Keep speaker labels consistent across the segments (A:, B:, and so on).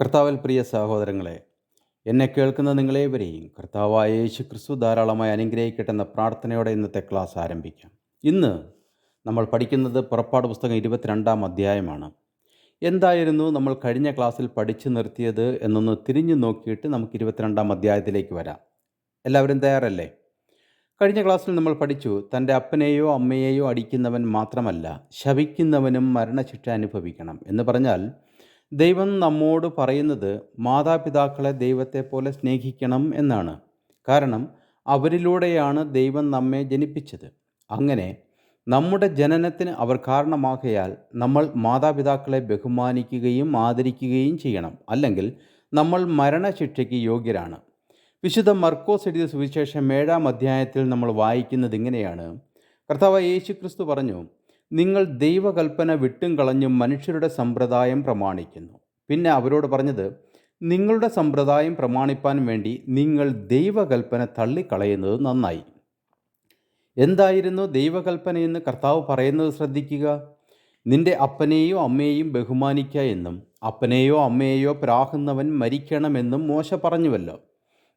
A: കർത്താവിൽ പ്രിയ സഹോദരങ്ങളെ എന്നെ കേൾക്കുന്ന നിങ്ങളേവരെയും കർത്താവായ യേശു ക്രിസ്തു ധാരാളമായി അനുഗ്രഹിക്കട്ടെ എന്ന പ്രാർത്ഥനയോടെ ഇന്നത്തെ ക്ലാസ് ആരംഭിക്കാം. ഇന്ന് നമ്മൾ പഠിക്കുന്നത് പുറപ്പാട് പുസ്തകം ഇരുപത്തിരണ്ടാം അധ്യായമാണ്. എന്തായിരുന്നു നമ്മൾ കഴിഞ്ഞ ക്ലാസ്സിൽ പഠിച്ചു നിർത്തിയത് എന്നൊന്ന് തിരിഞ്ഞു നോക്കിയിട്ട് നമുക്ക് ഇരുപത്തിരണ്ടാം അധ്യായത്തിലേക്ക് വരാം. എല്ലാവരും തയ്യാറല്ലേ? കഴിഞ്ഞ ക്ലാസ്സിൽ നമ്മൾ പഠിച്ചു തന്റെ അപ്പനെയോ അമ്മയെയോ അടിക്കുന്നവൻ മാത്രമല്ല ശവിക്കുന്നവനും മരണശിക്ഷ അനുഭവിക്കണം എന്ന് പറഞ്ഞാൽ ദൈവം നമ്മോട് പറയുന്നത് മാതാപിതാക്കളെ ദൈവത്തെ പോലെ സ്നേഹിക്കണം എന്നാണ്. കാരണം അവരിലൂടെയാണ് ദൈവം നമ്മെ ജനിപ്പിച്ചത്. അങ്ങനെ നമ്മുടെ ജനനത്തിന് അവർ കാരണമാകയാൽ നമ്മൾ മാതാപിതാക്കളെ ബഹുമാനിക്കുകയും ആദരിക്കുകയും ചെയ്യണം. അല്ലെങ്കിൽ നമ്മൾ മരണശിക്ഷയ്ക്ക് യോഗ്യരാണ്. വിശുദ്ധ മർക്കോസ് എഴുതിയ സുവിശേഷം ഏഴാം അധ്യായത്തിൽ നമ്മൾ വായിക്കുന്നത് ഇങ്ങനെയാണ്. കർത്താവ് യേശു ക്രിസ്തു പറഞ്ഞു നിങ്ങൾ ദൈവകൽപ്പന വിട്ടും കളഞ്ഞും മനുഷ്യരുടെ സമ്പ്രദായം പ്രമാണിക്കുന്നു. പിന്നെ അവരോട് പറഞ്ഞത് നിങ്ങളുടെ സമ്പ്രദായം പ്രമാണിപ്പാൻ വേണ്ടി നിങ്ങൾ ദൈവകൽപ്പന തള്ളിക്കളയുന്നത് നന്നായി. എന്തായിരുന്നു ദൈവകൽപ്പന എന്ന് കർത്താവ് പറയുന്നത് ശ്രദ്ധിക്കുക? നിന്റെ അപ്പനെയോ അമ്മയെയും ബഹുമാനിക്കുക എന്നും അപ്പനെയോ അമ്മയെയോ പ്രാഹുന്നവൻ മരിക്കണമെന്നും മോശ പറഞ്ഞുവല്ലോ.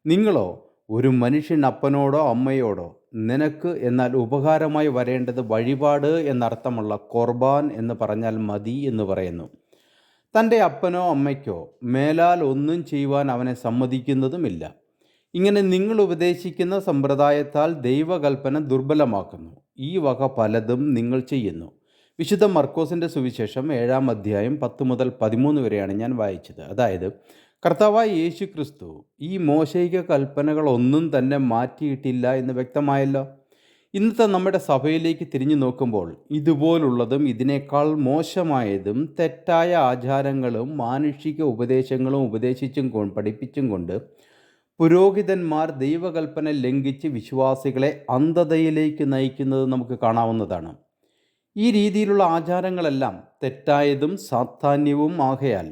A: നിങ്ങളോ ഒരു മനുഷ്യൻ അപ്പനോടോ അമ്മയോടോ നിനക്ക് എന്നാൽ ഉപകാരമായി വരേണ്ടത് വഴിപാട് എന്നർത്ഥമുള്ള കൊർബാൻ എന്ന് പറഞ്ഞാൽ മതി എന്ന് പറയുന്നു. തന്റെ അപ്പനോ അമ്മയ്ക്കോ മേലാൽ ഒന്നും ചെയ്യുവാൻ അവനെ സമ്മതിക്കുന്നതുമില്ല. ഇങ്ങനെ നിങ്ങൾ ഉപദേശിക്കുന്ന സമ്പ്രദായത്താൽ ദൈവകൽപ്പന ദുർബലമാക്കുന്നു. ഈ വക പലതും നിങ്ങൾ ചെയ്യുന്നു. വിശുദ്ധ മർക്കോസിന്റെ സുവിശേഷം ഏഴാം അധ്യായം പത്ത് മുതൽ പതിമൂന്ന് വരെയാണ് ഞാൻ വായിച്ചത്. അതായത് കർത്താവായ യേശു ക്രിസ്തു ഈ മോശയിക കൽപ്പനകളൊന്നും തന്നെ മാറ്റിയിട്ടില്ല എന്ന് വ്യക്തമായല്ലോ. ഇന്നത്തെ നമ്മുടെ സഭയിലേക്ക് തിരിഞ്ഞു നോക്കുമ്പോൾ ഇതുപോലുള്ളതും ഇതിനേക്കാൾ മോശമായതും തെറ്റായ ആചാരങ്ങളും മാനുഷിക ഉപദേശങ്ങളും ഉപദേശിച്ചും പഠിപ്പിച്ചും കൊണ്ട് പുരോഹിതന്മാർ ദൈവകൽപ്പന ലംഘിച്ച് വിശ്വാസികളെ അന്ധതയിലേക്ക് നയിക്കുന്നത് നമുക്ക് കാണാവുന്നതാണ്. ഈ രീതിയിലുള്ള ആചാരങ്ങളെല്ലാം തെറ്റായതും സാധാന്യവും ആകയാൽ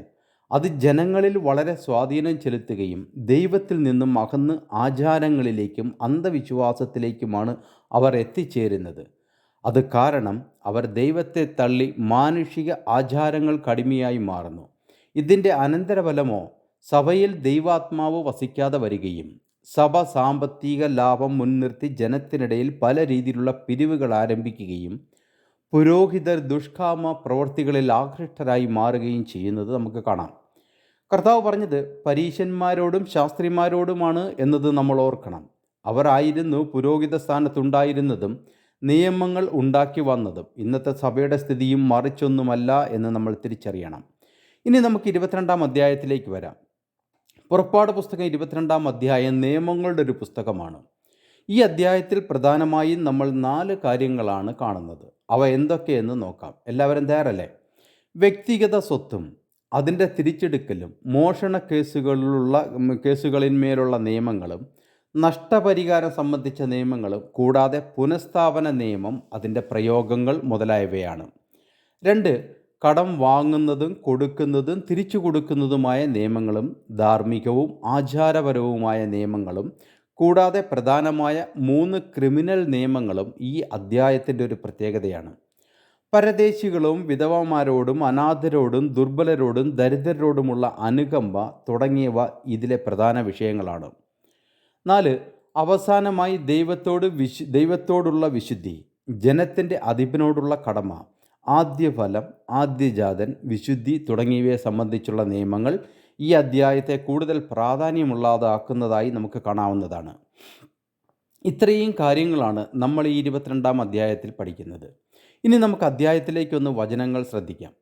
A: അത് ജനങ്ങളിൽ വളരെ സ്വാധീനം ചെലുത്തുകയും ദൈവത്തിൽ നിന്നും അകന്ന് ആചാരങ്ങളിലേക്കും അന്ധവിശ്വാസത്തിലേക്കുമാണ് അവർ എത്തിച്ചേരുന്നത്. അത് കാരണം അവർ ദൈവത്തെ തള്ളി മാനുഷിക ആചാരങ്ങൾ കടിമയായി മാറുന്നു. ഇതിന്റെ അനന്തരഫലമോ സഭയിൽ ദൈവാത്മാവ് വസിക്കാതെ വരികയും സഭ സാമ്പത്തിക ലാഭം മുൻനിർത്തി ജനത്തിനിടയിൽ പല രീതിയിലുള്ള പിരിവുകൾ ആരംഭിക്കുകയും പുരോഹിതർ ദുഷ്കാമ പ്രവൃത്തികളിൽ ആകൃഷ്ടരായി മാറുകയും ചെയ്യുന്നത് നമുക്ക് കാണാം. കർത്താവ് പറഞ്ഞത് പരീശന്മാരോടും ശാസ്ത്രിമാരോടുമാണ് എന്നത് നമ്മൾ ഓർക്കണം. അവരായിരുന്നു പുരോഹിത സ്ഥാനത്തുണ്ടായിരുന്നതും നിയമങ്ങൾ ഉണ്ടാക്കി വന്നതും. ഇന്നത്തെ സഭയുടെ സ്ഥിതിയും മറിച്ചൊന്നുമല്ല എന്ന് നമ്മൾ തിരിച്ചറിയണം. ഇനി നമുക്ക് ഇരുപത്തിരണ്ടാം അധ്യായത്തിലേക്ക് വരാം. പുറപ്പാട് പുസ്തകം ഇരുപത്തിരണ്ടാം അധ്യായം നിയമങ്ങളുടെ ഒരു പുസ്തകമാണ്. ഈ അധ്യായത്തിൽ പ്രധാനമായും നമ്മൾ നാല് കാര്യങ്ങളാണ് കാണുന്നത്. അവ എന്തൊക്കെയെന്ന് നോക്കാം. എല്ലാവരും തയ്യാറല്ലേ? വ്യക്തിഗത സ്വത്തും അതിന്റെ തിരിച്ചെടുക്കലും മോഷണ കേസുകളിലുള്ള കേസുകളിന്മേലുള്ള നിയമങ്ങളും നഷ്ടപരിഹാരം സംബന്ധിച്ച നിയമങ്ങളും കൂടാതെ പുനഃസ്ഥാപന നിയമം അതിന്റെ പ്രയോഗങ്ങൾ മുതലായവയാണ്. രണ്ട് കടം വാങ്ങുന്നതും കൊടുക്കുന്നതും തിരിച്ചു കൊടുക്കുന്നതുമായ നിയമങ്ങളും ധാർമ്മികവും ആചാരപരവുമായ നിയമങ്ങളും കൂടാതെ പ്രധാനമായ മൂന്ന് ക്രിമിനൽ നിയമങ്ങളും ഈ അദ്ധ്യായത്തിന്റെ ഒരു പ്രത്യേകതയാണ്. പരദേശികളും വിധവമാരോടും അനാഥരോടും ദുർബലരോടും ദരിദ്രരോടുമുള്ള അനുകമ്പ തുടങ്ങിയവ ഇതിലെ പ്രധാന വിഷയങ്ങളാണ്. നാല് അവസാനമായി ദൈവത്തോട് വിശു ദൈവത്തോടുള്ള വിശുദ്ധി ജനത്തിന്റെ അധിപനോടുള്ള കടമ ആദ്യഫലം ആദ്യജാതൻ വിശുദ്ധി തുടങ്ങിയവയെ സംബന്ധിച്ചുള്ള നിയമങ്ങൾ ഈ അധ്യായത്തെ കൂടുതൽ പ്രാധാന്യമുള്ളതാക്കുന്നതായി നമുക്ക് കാണാവുന്നതാണ്. ഇത്രയും കാര്യങ്ങളാണ് നമ്മൾ ഈ ഇരുപത്തിരണ്ടാം അധ്യായത്തിൽ പഠിക്കുന്നത്. ഇനി നമുക്ക് അധ്യായത്തിലേക്കൊന്ന് വചനങ്ങൾ ശ്രദ്ധിക്കാം.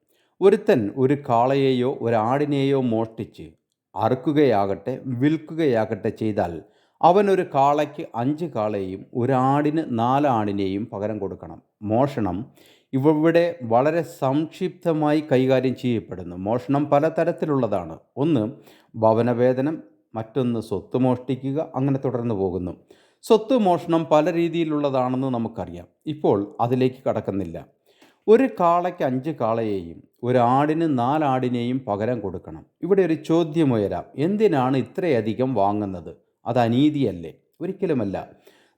A: ഒരുത്തൻ ഒരു കാളയെയോ ഒരാടിനെയോ മോഷ്ടിച്ച് അറുക്കുകയാകട്ടെ വിൽക്കുകയാകട്ടെ ചെയ്താൽ അവൻ ഒരു കാളയ്ക്ക് അഞ്ച് കാളയും ഒരാടിന് നാല് ആടിനെയും പകരം കൊടുക്കണം. മോഷണം ഇവിടെ വളരെ സംക്ഷിപ്തമായി കൈകാര്യം ചെയ്യപ്പെടുന്നു. മോഷണം പലതരത്തിലുള്ളതാണ്. ഒന്ന് ഭവനവേദനം മറ്റൊന്ന് സ്വത്ത് മോഷ്ടിക്കുക അങ്ങനെ തുടർന്ന് പോകുന്നു. സ്വത്ത് മോഷണം പല രീതിയിലുള്ളതാണെന്ന് നമുക്കറിയാം. ഇപ്പോൾ അതിലേക്ക് കടക്കുന്നില്ല. ഒരു കാളയ്ക്ക് അഞ്ച് കാളയെയും ഒരു ആടിന് നാലാടിനെയും പകരം കൊടുക്കണം. ഇവിടെ ഒരു ചോദ്യമുയരാം എന്തിനാണ് ഇത്രയധികം വാങ്ങുന്നത്? അത് അനീതിയല്ലേ? ഒരിക്കലുമല്ല.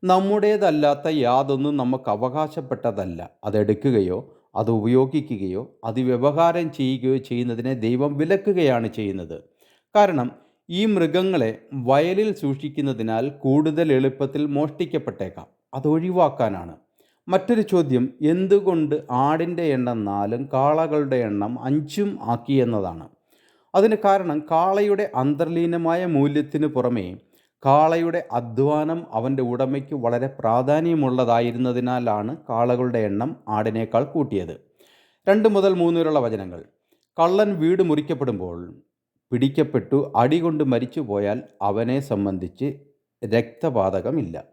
A: നമ്മുടേതല്ലാത്ത യാതൊന്നും നമുക്ക് അവകാശപ്പെട്ടതല്ല. അതെടുക്കുകയോ അത് ഉപയോഗിക്കുകയോ അത് വ്യവഹാരം ചെയ്യുകയോ ചെയ്യുന്നതിനെ ദൈവം വിലക്കുകയാണ് ചെയ്യുന്നത്. കാരണം ഈ മൃഗങ്ങളെ വയലിൽ സൂക്ഷിക്കുന്നതിനാൽ കൂടുതൽ എളുപ്പത്തിൽ മോഷ്ടിക്കപ്പെട്ടേക്കാം. അത് ഒഴിവാക്കാനാണ്. മറ്റൊരു ചോദ്യം എന്തുകൊണ്ട് ആടിന്റെ എണ്ണം നാലും കാളകളുടെ എണ്ണം അഞ്ചും ആക്കി എന്നതാണ്. അതിന് കാരണം കാളയുടെ അന്തർലീനമായ മൂല്യത്തിന് പുറമേ കാളയുടെ അധ്വാനം അവന്റെ ഉടമയ്ക്ക് വളരെ പ്രാധാന്യമുള്ളതായിരുന്നതിനാലാണ് കാളകളുടെ എണ്ണം ആടിനേക്കാൾ കൂട്ടിയത്. രണ്ട് മുതൽ മൂന്ന് വരെയുള്ള വചനങ്ങൾ. കള്ളൻ വീട് മുറിക്കപ്പെടുമ്പോൾ പിടിക്കപ്പെട്ടു അടികൊണ്ട് മരിച്ചു പോയാൽ അവനെ സംബന്ധിച്ച് രക്തപാതകമില്ല.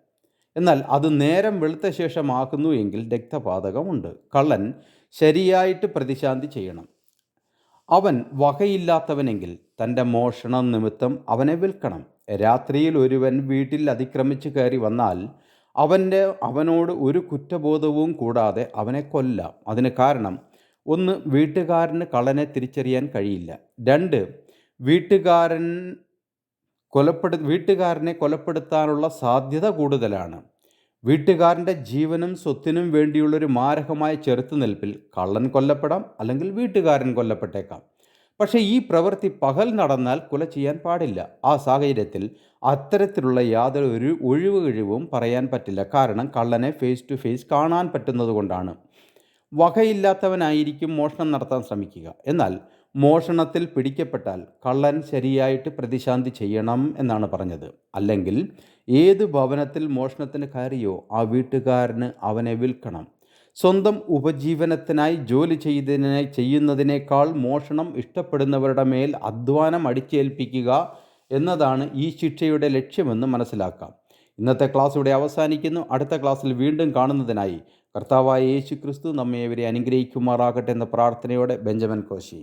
A: എന്നാൽ അത് നേരം വെളുത്ത ശേഷമാക്കുന്നു എങ്കിൽ രക്തപാതകമുണ്ട്. കള്ളൻ ശരിയായിട്ട് പ്രതിശാന്തി ചെയ്യണം. അവൻ വകയില്ലാത്തവനെങ്കിൽ തന്റെ മോഷണം നിമിത്തം അവനെ വിൽക്കണം. രാത്രിയിൽ ഒരുവൻ വീട്ടിൽ അതിക്രമിച്ചു കയറി വന്നാൽ അവന്റെ അവനോട് ഒരു കുറ്റബോധവും കൂടാതെ അവനെ കൊല്ലാം. അതിന് കാരണം ഒന്ന് വീട്ടുകാരന് കള്ളനെ തിരിച്ചറിയാൻ കഴിയില്ല. രണ്ട് വീട്ടുകാരൻ കൊലപ്പെടു വീട്ടുകാരനെ കൊലപ്പെടുത്താനുള്ള സാധ്യത കൂടുതലാണ്. വീട്ടുകാരന്റെ ജീവനും സ്വത്തിനും വേണ്ടിയുള്ളൊരു മാരകമായ ചെറുത്തുനിൽപ്പിൽ കള്ളൻ കൊല്ലപ്പെടാം അല്ലെങ്കിൽ വീട്ടുകാരൻ കൊല്ലപ്പെട്ടേക്കാം. പക്ഷേ ഈ പ്രവൃത്തി പകൽ നടന്നാൽ കുല ചെയ്യാൻ പാടില്ല. ആ സാഹചര്യത്തിൽ അത്തരത്തിലുള്ള യാതൊരു ഒഴിവ് കഴിവും പറയാൻ പറ്റില്ല. കാരണം കള്ളനെ ഫേസ് ടു ഫേസ് കാണാൻ പറ്റുന്നതുകൊണ്ടാണ് വകയില്ലാത്തവനായിരിക്കും മോഷണം നടത്താൻ ശ്രമിക്കുക. എന്നാൽ മോഷണത്തിൽ പിടിക്കപ്പെട്ടാൽ കള്ളൻ ശരിയായിട്ട് പ്രതിശാന്തി ചെയ്യണം എന്നാണ് പറഞ്ഞത്. അല്ലെങ്കിൽ ഏത് ഭവനത്തിൽ മോഷണത്തിന് കയറിയോ ആ വീട്ടുകാരന് അവനെ വിൽക്കണം. സ്വന്തം ഉപജീവനത്തിനായി ജോലി ചെയ്തതിനെ ചെയ്യുന്നതിനേക്കാൾ മോഷണം ഇഷ്ടപ്പെടുന്നവരുടെ മേൽ അധ്വാനം അടിച്ചേൽപ്പിക്കുക എന്നതാണ് ഈ ശിക്ഷയുടെ ലക്ഷ്യമെന്ന് മനസ്സിലാക്കാം. ഇന്നത്തെ ക്ലാസ് ഇവിടെ അവസാനിക്കുന്നു. അടുത്ത ക്ലാസ്സിൽ വീണ്ടും കാണുന്നതിനായി കർത്താവായ യേശു ക്രിസ്തു നമ്മെ ഇവരെ അനുഗ്രഹിക്കുമാറാകട്ടെ എന്ന പ്രാർത്ഥനയോടെ ബെഞ്ചമിൻ കോശി.